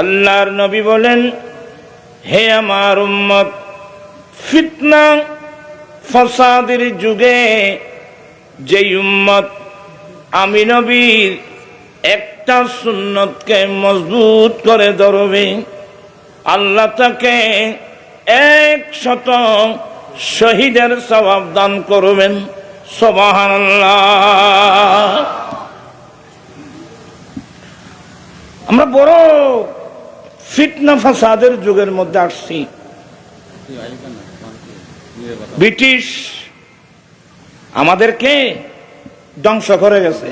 আল্লাহর নবী বলেন, হে আমার উম্মত, ফিতনা, ফসাদের যুগে যেই উম্মত আমি নবীর একটা সুন্নতকে মজবুত করে ধরবে, আল্লাহ তাকে এক শত শহীদের সবাব দান করবেন। সবাহান আমরা বড় ফিটনা ফাসাদের যুগের মধ্যে আসছি। ব্রিটিশ আমাদেরকে ধ্বংস করে গেছে।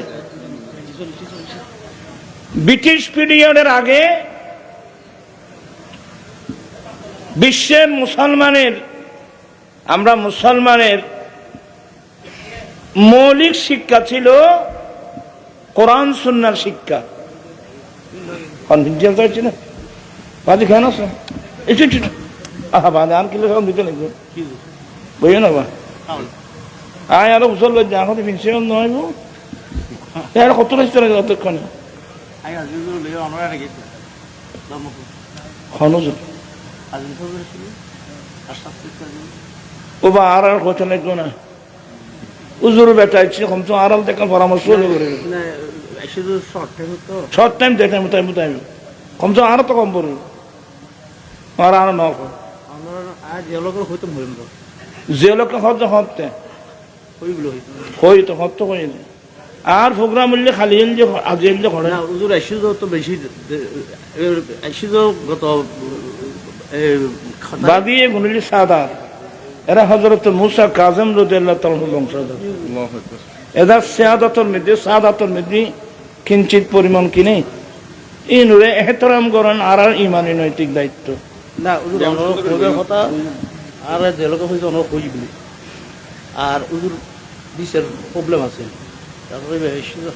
ব্রিটিশ পিরিয়ডের আগে বিশ্বের মুসলমানের, আমরা মুসলমানের মৌলিক শিক্ষা ছিল কোরআন, সুন্নার শিক্ষা। কনফিডেন্স হচ্ছে না? বাদি খান আছে একটু একটু আহা বাদে আর কিলো সব দিতে লাগবে। বুঝো না বা। আয় আরও উচল লজ্জা এখন প্রিন্সিপাল নয় গো এর কত রাস্তা লাগে অতক্ষণে ও বা আর আর কথা লাগবে না। উজুর বেটা ইচ্ছে কম তো আড়াল দেখার পরামর্শ করে শর্ট টাইম তো শর্ট টাইম টাইম কম তো আরও তো কম পড়বে আর প্রোগ্রাম হইলে খালি যে আজি হইলে করে না উজুর আইসিজ তো বেশি গত গুনিলি সাদা। এরা হজরত মুসা কাজম রদিয়াল্লাহ তাআলা বংশধর। মধ্যে সাদাতর মধ্যে কিঞ্চিত পরিমাণ কিনে ইনুরে এহতরাম করেন আর আর ইমানি নৈতিক দায়িত্ব। না কথা আর যে লোক হইতো অনর কই বলি। আর প্রবলেম আছে। তারপরে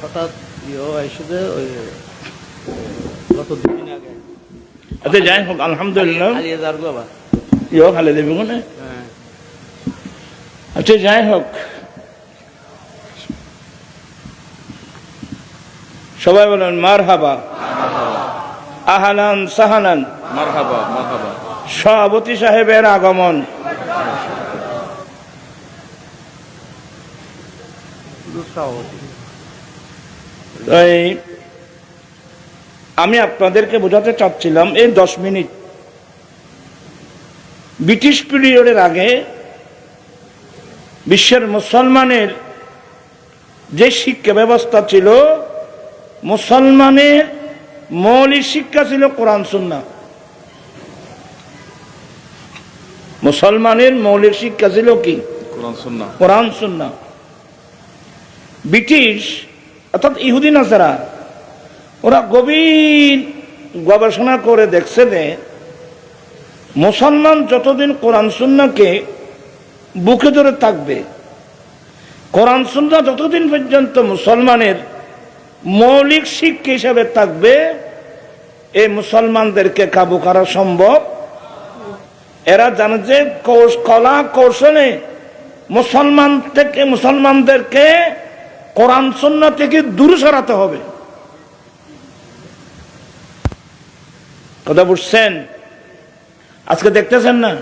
হঠাৎ ইয়ে আইসিজ ওই গত দুদিন আগে। আচ্ছা যাই হোক আলহামদুলিল্লাহ। আলিয়া যার ইও খালে দেবে কোনে হ্যাঁ। আচ্ছা যাই হোক। সবাই বলেন মার হাবা আহানান সাহানান। মারহাবা মারহাবা। সভাপতি সাহেবের আগমন। আমি আপনাদেরকে বোঝাতে চাচ্ছিলাম, এই দশ মিনিট। ব্রিটিশ পিরিয়ডের আগে বিশ্বের মুসলমানের যে শিক্ষা ব্যবস্থা ছিল, মুসলমানের মৌলিক শিক্ষা ছিল কোরআন সুন্না মুসলমানের মৌলিক শিক্ষা ছিল কি? কোরআন সুন্না ব্রিটিশ অর্থাৎ ইহুদি নাসারা ওরা গভীর গবেষণা করে দেখছে যে মুসলমান যতদিন কোরআন সুন্নাকে বুকে ধরে থাকবে কোরআন সুন্না যতদিন পর্যন্ত মুসলমানের মৌলিক শিক্ষা হিসাবে থাকবে এই মুসলমানদেরকে কাবু করা সম্ভব এরা জানে যে কলা কৌশলে মুসলমান থেকে মুসলমানদেরকে কোরআন সন্না থেকে দূরে সরাতে হবে। কথা বুঝছেন? আজকে দেখতেছেন না?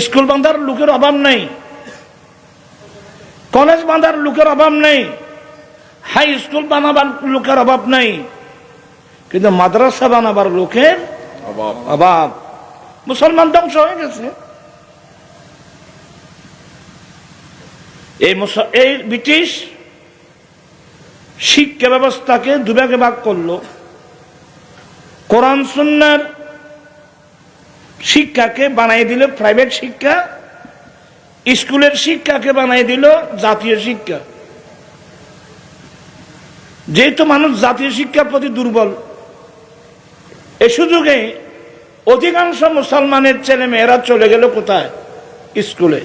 স্কুল বাঁধার লোকের অভাব নেই। কলেজ বাঁধার লোকের অভাব নেই। হাই স্কুল বানাবার লোকের অভাব নেই। কিন্তু মাদ্রাসা বানাবার লোকের অভাব। অভাব। মুসলমান ধ্বংস হয়ে গেছে। এই এই ব্রিটিশ শিক্ষা ব্যবস্থাকে দুভাগে ভাগ করল। কোরআন, সুন্নার শিক্ষাকে বানাই দিল প্রাইভেট শিক্ষা, স্কুলের শিক্ষাকে বানাই দিল, জাতীয় শিক্ষা। যেহেতু মানুষ জাতীয় শিক্ষার প্রতি দুর্বল, এ সুযোগে অধিকাংশ মুসলমানের ছেলে মেয়েরা চলে গেল কোথায়? স্কুলে।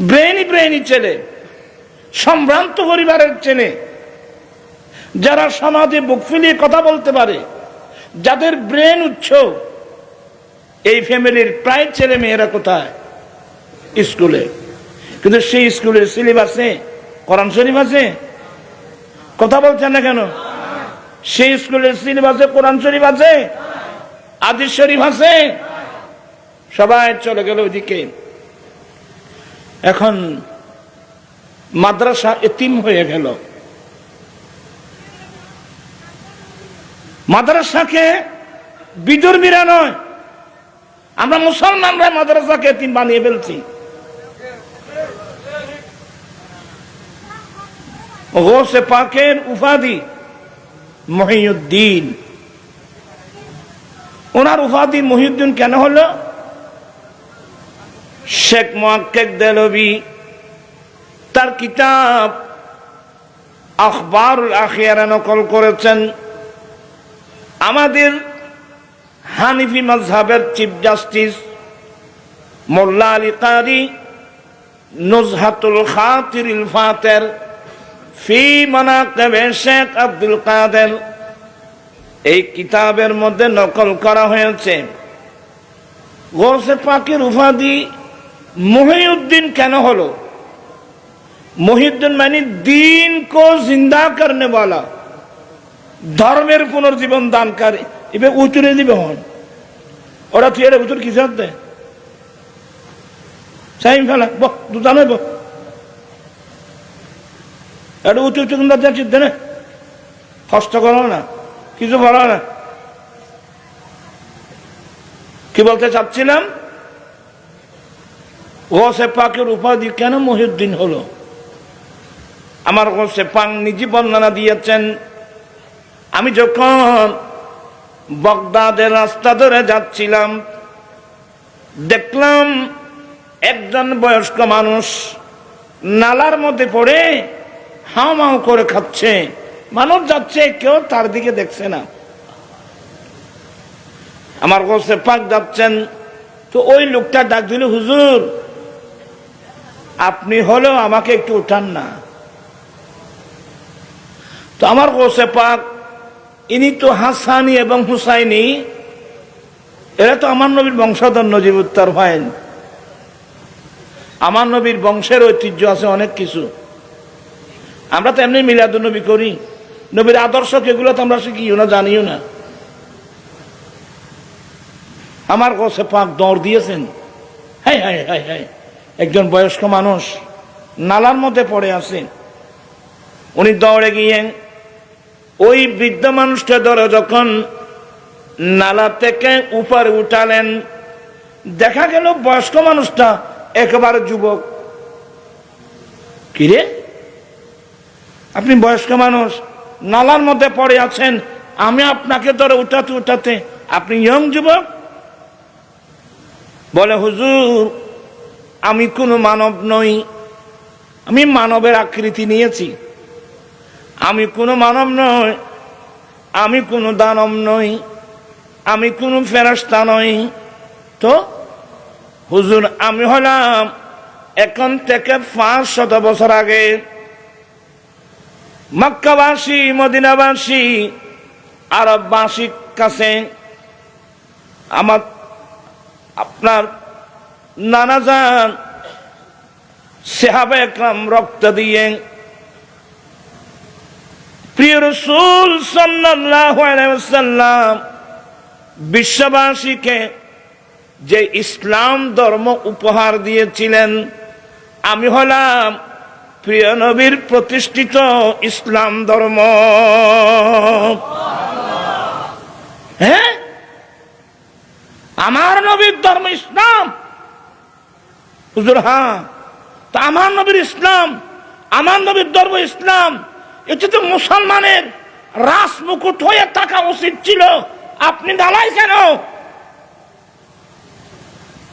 ব্রেনি ব্রেনি ছেলে, সম্ভ্রান্ত পরিবারের ছেলে, যারা সমাজে বুক ফিলিয়ে কথা বলতে পারে, যাদের ব্রেন উচ্চ, এই ফ্যামিলির প্রায় ছেলে মেয়েরা কোথায়? স্কুলে। কিন্তু সেই স্কুলের সিলেবাসে কোরআন শরীফ আছে? কথা বলছেন না কেন? সেই স্কুলের সিলেবাসে কোরআন শরীফ আছে? আদিস শরীফ আছে। সবাই চলে গেল ওইদিকে। এখন মাদ্রাসা এতিম হয়ে গেল। মাদ্রাসাকে বিদর্মীরা নয়, আমরা মুসলমানরা মাদ্রাসাকে এতিম বানিয়ে ফেলছি। গোসে পাকের উপাধি মহিউদ্দিন। ওনার উপাধি মহিউদ্দিন কেন হলো? শেখ মোয়াক্কেক দেলবি তার কিতাব আখবারুল আখিয়ারা নকল করেছেন। আমাদের হানিফি মাজহাবের চিফ জাস্টিস মোল্লা আলী কারি নুজহাতুল খাতিরিল ফাতের ফি মানা শেখ আব্দুল কাদের এই কিতাবের মধ্যে নকল করা হয়েছে। গোসে পাকের উপাধি মহিউদ্দিন কেন হলো? মহিউদ্দিন মানে দিন কো জিন্দা করনে वाला ধর্মের পুনর্জীবন দানকারী। এবার উচুরে দিবে হন। ওরা তুই এর উচুর কিসে হতে? সাইম ফেলা বহ দুটা নয় বহ এটা উঁচু উঁচু কিন্তু যাচ্ছি না কষ্ট করো না। কিছু বলো না কি বলতে চাচ্ছিলাম? গোসে পাকের উপাধি কেন মহিউদ্দিন হলো? আমার গোসে পাং নিজে বর্ণনা দিয়েছেন। আমি যখন বগদাদের রাস্তা ধরে যাচ্ছিলাম, দেখলাম একজন বয়স্ক মানুষ নালার মধ্যে পড়ে হাও মাও করে খাচ্ছে। মানুষ যাচ্ছে, কেউ তার দিকে দেখছে না। আমার গোসে পাক যাচ্ছেন, তো ওই লোকটা ডাক দিল, হুজুর, আপনি হলেও আমাকে একটু উঠান না। তো আমার গোসে পাক, ইনি তো হাসানি এবং হুসাইনি, এরা তো আমার নবীর বংশধর নজিব উত্তর ভাইন। আমার নবীর বংশের ঐতিহ্য আছে অনেক কিছু। আমরা তো এমনি মিলাদ নবী করি। নবীর আদর্শ এগুলো তো আমরা শিখিও না, জানিও না। আমার কাছে পাক দৌড় দিয়েছেন। হ্যাঁ হ্যাঁ হ্যাঁ হ্যাঁ একজন বয়স্ক মানুষ নালার মধ্যে পড়ে আছে। উনি দৌড়ে গিয়ে ওই বৃদ্ধ মানুষটা ধরে যখন নালা থেকে উপরে উঠালেন, দেখা গেল বয়স্ক মানুষটা একেবারে যুবক। কিরে? আপনি বয়স্ক মানুষ? নালার মধ্যে পড়ে আছেন, আমি আপনাকে ধরে উঠাতে উঠাতে, আপনি ইয়ং যুবক? বলে, হুজুর, আমি কোনো মানব নই, আমি মানবের আকৃতি নিয়েছি। আমি কোনো মানব নই, আমি কোনো দানব নই, আমি কোনো ফেরস্তা নই। তো, হুজুর, আমি হলাম এখন থেকে পাঁচ শত বছর আগে মক্কাবাসী, মদিনাবাসী, আরববাসীর কাছে আমার আপনার নানা যান সেহাবে একরাম রক্ত দিয়ে প্রিয় রসুল সাল্লাম বিশ্ববাসীকে যে ইসলাম ধর্ম উপহার দিয়েছিলেন, আমি হলাম প্রিয় নবীর প্রতিষ্ঠিত ইসলাম ধর্ম। হ্যাঁ? আমার নবীর ধর্ম ইসলাম। হুজুর হ্যাঁ। তা আমার নবীর ইসলাম, আমার নবীর ধর্ম ইসলাম। এটা তো মুসলমানের রাস মুকুট হয়ে থাকা উচিত ছিল। আপনি দালাই কেন?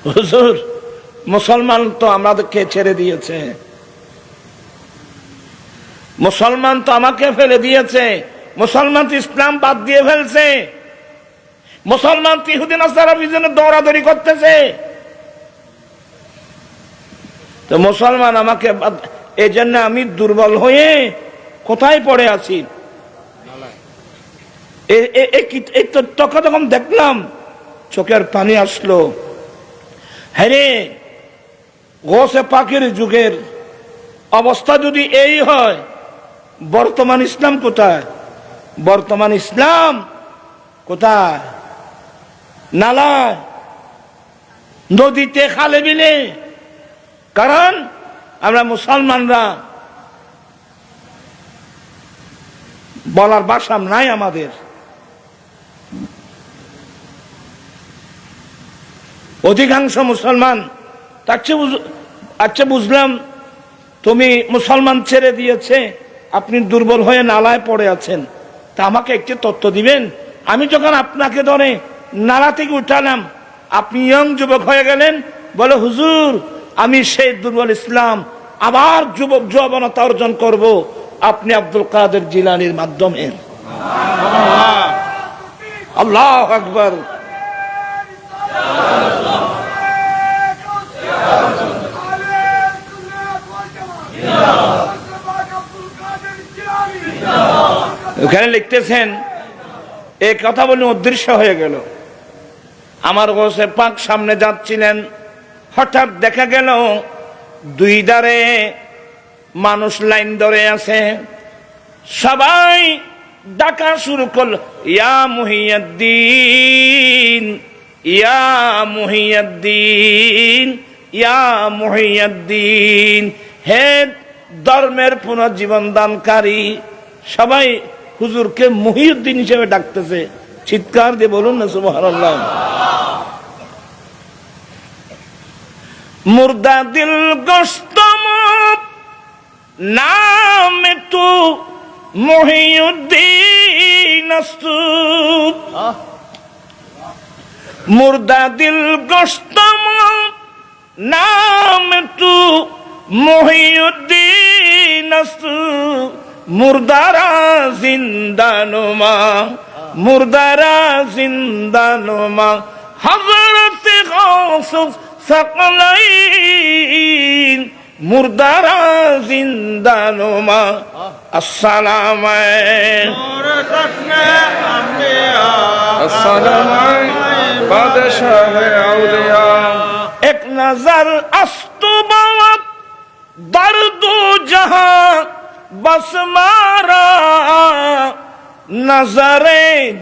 হুজুর, মুসলমান তো আমাদেরকে ছেড়ে দিয়েছে। মুসলমান তো আমাকে ফেলে দিয়েছে। মুসলমান তো ইসলাম বাদ দিয়ে ফেলছে। মুসলমান তো ইহুদিন পিছনে দৌড়াদৌড়ি করতেছে। তো মুসলমান আমাকে এই জন্য আমি দুর্বল হয়ে কোথায় পড়ে আছি? এই তখন দেখলাম, চোখের পানি আসলো। হ্যাঁ রে, গোসে পাখির যুগের অবস্থা যদি এই হয় বর্তমান ইসলাম কোথায়? বর্তমান ইসলাম কোথায়? নালায়। নদীতে খালে বিলে। কারণ আমরা মুসলমানরা বলার বাসাম নাই আমাদের। অধিকাংশ মুসলমান তার চেয়ে বুঝ- আচ্ছা বুঝলাম, তুমি মুসলমান ছেড়ে দিয়েছে। আপনি দুর্বল হয়ে নালায় পড়ে আছেন। তা আমাকে একটি তথ্য দিবেন? আমি যখন আপনাকে ধরে নালা থেকে উঠালাম, আপনি ইয়ং যুবক হয়ে গেলেন, বলে, হুজুর, আমি সেই দুর্বল ইসলাম, আবার যুবক যৌবনতা অর্জন করব। আপনি আব্দুল কাদের জিলানির মাধ্যমে। আল্লাহ আকবর। ওখানে লিখতেছেন এই কথা বলে অদৃশ্য হয়ে গেল। আমার গোসে পাক সামনে যাচ্ছিলেন। হঠাৎ দেখা গেল, দুই ধারে মানুষ লাইন ধরে আছে। সবাই ডাকা শুরু করল, ইয়া মুহিয়াদ্দিন ইয়া মুহিয়াদ্দিন ইয়া মুহিয়াদ্দিন, হে ধর্মের পুনর্জীবন দানকারী সবাই হুজুরকে মুহিউদ্দিন হিসেবে ডাকতেছে। চিৎকার দিয়ে বলুন না, সুবহানাল্লাহ। মুর্দা দিল গোস্ত নাম তু মহিউদ্দিন মুর্দা দিল গোস্ত নাম তু মহিউদ্দিন মুর্দারা জিন্দানুমা মুর্দারা জিন্দানুমা হজরত সকলাইন, মুর্দারা জিন্দানুমা, আসসালাম এক নজর আস্তু বাবা দর্দ জহা بس مارا نظر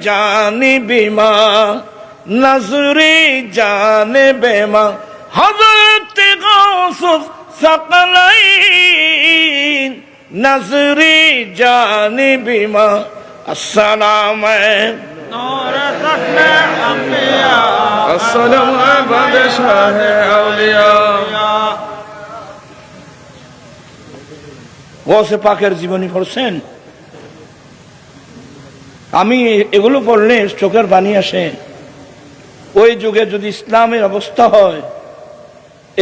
جانی بیما نظری جان بیما حضرت غوث ثقلین نظری جان بیما السلام نور سخن انبیاء السلام عبد شاہ اولیاء গসে পাকের জীবনী পড়ছেন। আমি এগুলো পড়লে চোখের পানি আসে। ওই যুগে যদি ইসলামের অবস্থা হয়,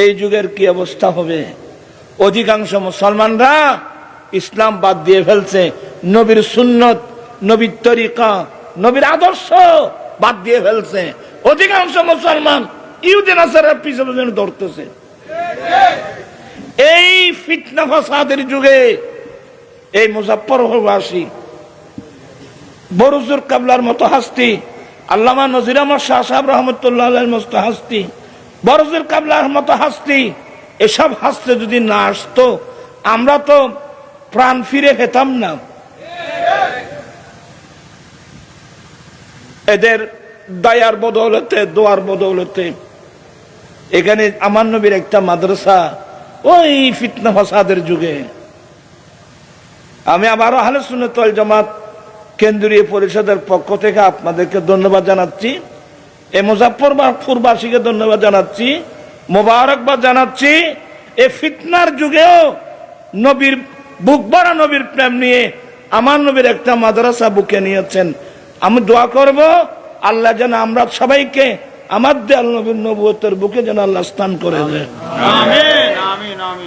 এই যুগের কি অবস্থা হবে? অধিকাংশ মুসলমানরা ইসলাম বাদ দিয়ে ফেলছে। নবীর সুন্নত, নবীর তরিকা, নবীর আদর্শ বাদ দিয়ে ফেলছে। অধিকাংশ মুসলমান ইউদিন আসারের পিছনে ধরতেছে এই ফিতনা ফাসাদের যুগে, এই মুজাফর মুজাফরবাসী বরুজুর কাবলার মতো হাস্তি, আল্লামা নজির আহমদ শাহ সাহেব রহমতুল্লাহ মস্ত হাস্তি বরজুর কাবলার মতো হাস্তি, এসব হাসতে যদি না আসতো, আমরা তো প্রাণ ফিরে পেতাম না। এদের দয়ার বদৌলতে, দোয়ার বদৌলতে, এখানে আমার নবীর একটা মাদ্রাসা ওই ফিতনা ফাসাদের যুগে। আমি আবারও আহলে সুন্নতল জামাত কেন্দ্রীয় পরিষদের পক্ষ থেকে আপনাদেরকে ধন্যবাদ জানাচ্ছি এই মুজাফরপুরবাসীকে ধন্যবাদ জানাচ্ছি, মোবারকবাদ জানাচ্ছি এই ফিতনার যুগেও নবীর বুক ভরা নবীর প্রেম নিয়ে আমার নবীর একটা মাদ্রাসা বুকে নিয়েছেন। আমি দোয়া করব, আল্লাহ যেন আমরা সবাইকে আমার দেয়াল নবীর নবুয়তের বুকে যেন আল্লাহ স্থান করে দেয়। ஆமீன் ஆமீன்